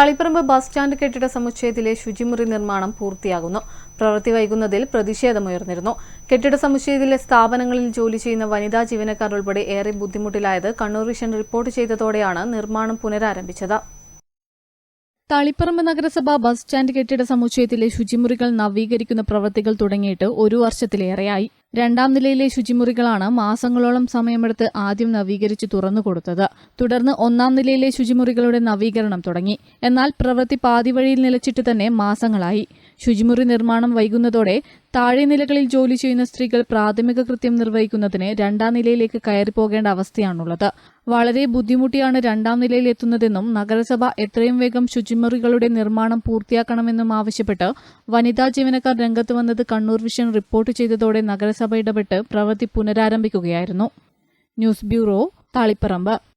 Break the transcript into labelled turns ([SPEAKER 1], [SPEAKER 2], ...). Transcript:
[SPEAKER 1] Taliparamba bus stand കെട്ടിട സമുച്ചയത്തിലെ ശുചിമുറി നിർമ്മാണം പൂർത്തിയാകുന്നു. പ്രവൃത്തി വൈകുന്നതിൽ പ്രതിഷേധമുയർന്നിരുന്നു. കെട്ടിട സമുച്ചയത്തിലെ സ്ഥാപനങ്ങളിൽ ജോലി ചെയ്യുന്ന വനിതാ ജീവനക്കാർ ഉൾപ്പെടെ ഏറെ ബുദ്ധിമുട്ടിലായത് കണ്ണൂർ വിഷൻ റിപ്പോർട്ട് ചെയ്തതോടെയാണ് നിർമ്മാണം പുനരാരംഭിച്ചത്. തളിപ്പറമ്പ് നഗരസഭ ബസ് സ്റ്റാൻഡ് കെട്ടിട സമുച്ചയത്തിലെ ശുചിമുറികൾ നവീകരിക്കുന്ന പ്രവൃത്തികൾ തുടങ്ങിയിട്ട് ഒരു വർഷത്തിലേറെയായി. രണ്ടാം നിലയിലെ ശുചിമുറികളാണ് മാസങ്ങളോളം സമയമെടുത്ത് ആദ്യം നവീകരിച്ച് തുറന്നുകൊടുത്തത് തുടർന്ന് ഒന്നാം നിലയിലെ ശുചിമുറികളുടെ നവീകരണം തുടങ്ങി. എന്നാൽ പ്രവൃത്തി പാതിവഴിയിൽ നിലച്ചിട്ട് തന്നെ മാസങ്ങളായി. ശുചിമുറി നിർമ്മാണം വൈകുന്നതോടെ താഴെ നിലകളിൽ ജോലി ചെയ്യുന്ന സ്ത്രീകൾ പ്രാഥമിക കൃത്യം നിർവഹിക്കുന്നതിന് രണ്ടാം നിലയിലേക്ക് കയറി പോകേണ്ട അവസ്ഥയാണുള്ളത്. വളരെ ബുദ്ധിമുട്ടിയാണ് രണ്ടാം നിലയിൽ എത്തുന്നതെന്നും നഗരസഭ എത്രയും വേഗം ശുചിമുറികളുടെ നിർമ്മാണം പൂർത്തിയാക്കണമെന്നും ആവശ്യപ്പെട്ട് വനിതാ ജീവനക്കാർ രംഗത്ത് വന്നത് കണ്ണൂർ വിഷൻ റിപ്പോർട്ട് ചെയ്തതോടെ നഗരസഭ ഇടപെട്ട് പ്രവൃത്തി പുനരാരംഭിക്കുകയായിരുന്നു. News bureau Taliparamba.